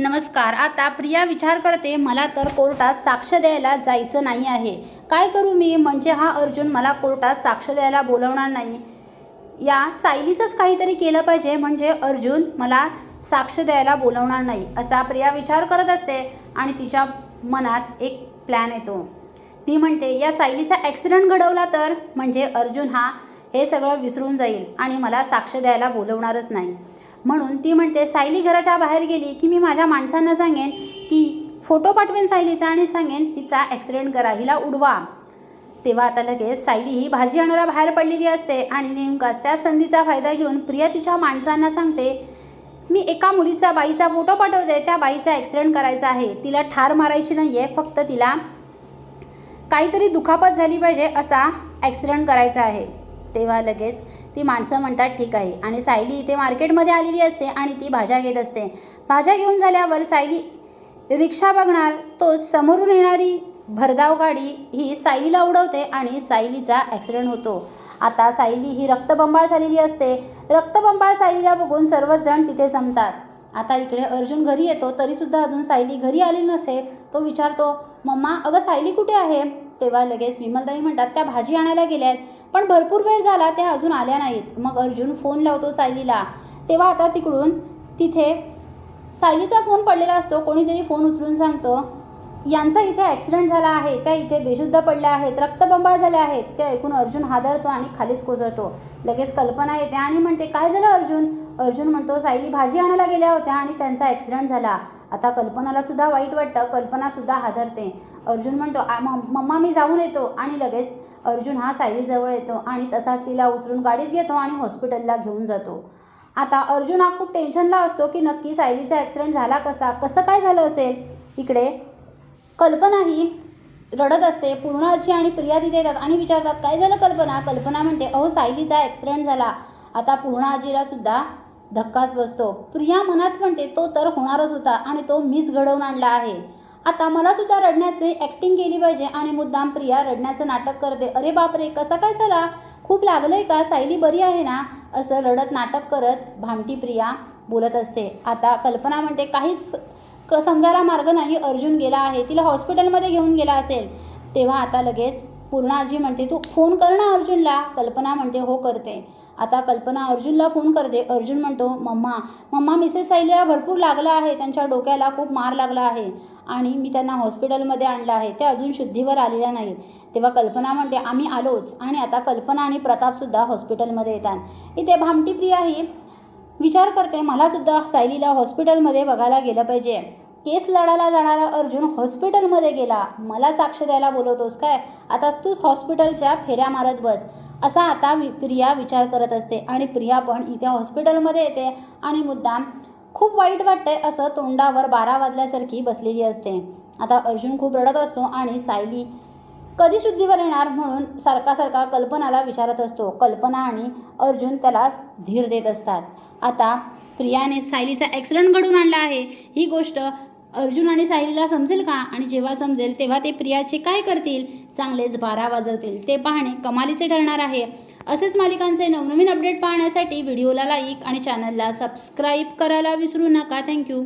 नमस्कार आता प्रिया विचार करते मला तर कोर्टात साक्ष द्यायला जायचं नाही आहे. काय करू मी? म्हणजे हा अर्जुन मला कोर्टात साक्ष द्यायला बोलवणार नाही. या सायलीचंच काहीतरी केलं पाहिजे म्हणजे अर्जुन मला साक्ष द्यायला बोलवणार नाही असा प्रिया विचार करत असते आणि तिच्या मनात एक प्लॅन येतो. ती म्हणते या सायलीचा ॲक्सिडंट घडवला तर? म्हणजे अर्जुन हा हे सगळं विसरून जाईल आणि मला साक्ष द्यायला बोलवणारच नाही. म्हणून ती म्हणते सायली घराच्या बाहेर गेली की मी माझ्या माणसांना सांगेन की फोटो पाठवेन सायलीचा आणि सांगेन हिचा ॲक्सिडेंट करा हिला उडवा. तेव्हा आता लगेच सायली ही भाजी आणायला बाहेर पडलेली असते आणि नेमकाच त्या संधीचा फायदा घेऊन प्रिया तिच्या माणसांना सांगते मी एका मुलीचा बाईचा फोटो पाठवते त्या बाईचा ॲक्सिडेंट करायचा आहे. तिला ठार मारायची नाही आहे फक्त तिला काहीतरी दुखापत झाली पाहिजे असा ॲक्सिडेंट करायचा आहे. तेव्हा लगेच ती माणसं म्हणतात ठीक आहे. आणि सायली इथे मार्केटमध्ये आलेली असते आणि ती भाज्या घेत असते. भाज्या घेऊन झाल्यावर सायली रिक्षा बघणार तो समोरून येणारी भरधाव गाडी ही सायलीला उडवते आणि सायलीचा ॲक्सिडेंट होतो. आता सायली ही रक्तबंबाळ झालेली असते. रक्तबंबाळ सायलीला बघून सर्वच जण तिथे जमतात. आता इकडे अर्जुन घरी येतो तरीसुद्धा अजून सायली घरी आली नसेल तो विचारतो मम्मा अगं सायली कुठे आहे? तेव्हा लगेच विमलताई म्हणतात त्या भाजी आणायला गेल्या आहेत पण भरपूर वेळ झाला त्या अजून आल्या नाहीत. मग अर्जुन फोन लावतो सायलीला. तेव्हा आता तिकडून तिथे सायलीचा फोन पडलेला असतो कोणीतरी फोन उचलून सांगतं यांचा इथे ॲक्सिडेंट झाला आहे त्या इथे बेशुद्ध पडल्या आहेत रक्तबंबाळ झाल्या आहेत. ते ऐकून अर्जुन हादरतो आणि खालीच कोसळतो. लगेच कल्पना येते आणि म्हणते काय झालं अर्जुन? अर्जुन म्हणतो सायली भाजी आणायला गेल्या होत्या आणि त्यांचा ॲक्सिडेंट झाला. आता कल्पनाला सुद्धा वाईट वाटतं कल्पनासुद्धा हादरते. अर्जुन म्हणतो मम्मा मी जाऊन येतो. आणि लगेच अर्जुन हा सायलीजवळ येतो आणि तसाच तिला उचलून गाडीत घेतो आणि हॉस्पिटलला घेऊन जातो. आता अर्जुन हा खूप टेन्शनला असतो की नक्की सायलीचा ॲक्सिडेंट झाला कसा? कसं काय झालं असेल? इकडे कल्पना ही रडत असते. पूर्ण आजी आणि प्रिया तिथे येतात आणि विचारतात काय झालं कल्पना? कल्पना म्हणते अहो सायलीचा ॲक्सिडेंट झाला. आता पूर्ण आजीला सुद्धा धक्काच बसतो. प्रिया मनात म्हणते तो तर होणारच होता आणि तो मीच घडवून आणला आहे. आता मला सुद्धा रडण्याचे ॲक्टिंग केली पाहिजे आणि मुद्दाम प्रिया रडण्याचं नाटक करते. अरे बापरे कसा काय झाला? खूप लागलंय का? सायली बरी आहे ना? असं रडत नाटक करत भामटी प्रिया बोलत असते. आता कल्पना म्हणते काहीच क समजायला मार्ग नाही. अर्जुन गेला आहे. तिला हॉस्पिटलमध्ये घेऊन गेला असेल. तेव्हा आता लगेच पूर्ण आजी म्हणते तू फोन कर ना अर्जुनला. कल्पना म्हणते हो करते. आता कल्पना अर्जुनला फोन करते. अर्जुन म्हणतो मम्मा मम्मा मिसेस सायलीला भरपूर लागला आहे. त्यांच्या डोक्याला खूप मार लागला आहे आणि मी त्यांना हॉस्पिटलमध्ये आणलं आहे. ते अजून शुद्धीवर आलेल्या नाहीत. तेव्हा कल्पना म्हणते आम्ही आलोच आणि आता कल्पना आणि प्रतापसुद्धा हॉस्पिटलमध्ये येतात. इथे भामटी प्रिया ही विचार करते मलासुद्धा सायलीला हॉस्पिटलमध्ये बघायला गेलं पाहिजे. केस लढायला जाणारा अर्जुन हॉस्पिटलमध्ये गेला. मला साक्ष द्यायला बोलवतोस काय? आता तूच हॉस्पिटलच्या फेऱ्या मारत बस. असा आता वि प्रिया विचार करत असते आणि प्रिया पण इथे हॉस्पिटलमध्ये येते आणि मुद्दाम खूप वाईट वाटतंय असं तोंडावर बारा वाजल्यासारखी बसलेली असते. आता अर्जुन खूप रडत असतो आणि सायली कधी शुद्धीवर येणार म्हणून सारखा सारखा कल्पनाला विचारत असतो. कल्पना आणि अर्जुन त्याला धीर देत असतात. आता प्रियाने सायलीचा ॲक्सिडंट घडून आणला आहे. ही गोष्ट अर्जुन आणि सायलीला समजेल का? आणि जेव्हा समजेल तेव्हा ते प्रियाचे काय करतील? चांगलेच बारा वाजवतील ते पाहणे कमालीचे ठरणार आहे. असेच मालिकांचे नवनवीन अपडेट पाहण्यासाठी व्हिडिओला लाईक आणि चॅनलला सबस्क्राईब करायला विसरू नका. थँक्यू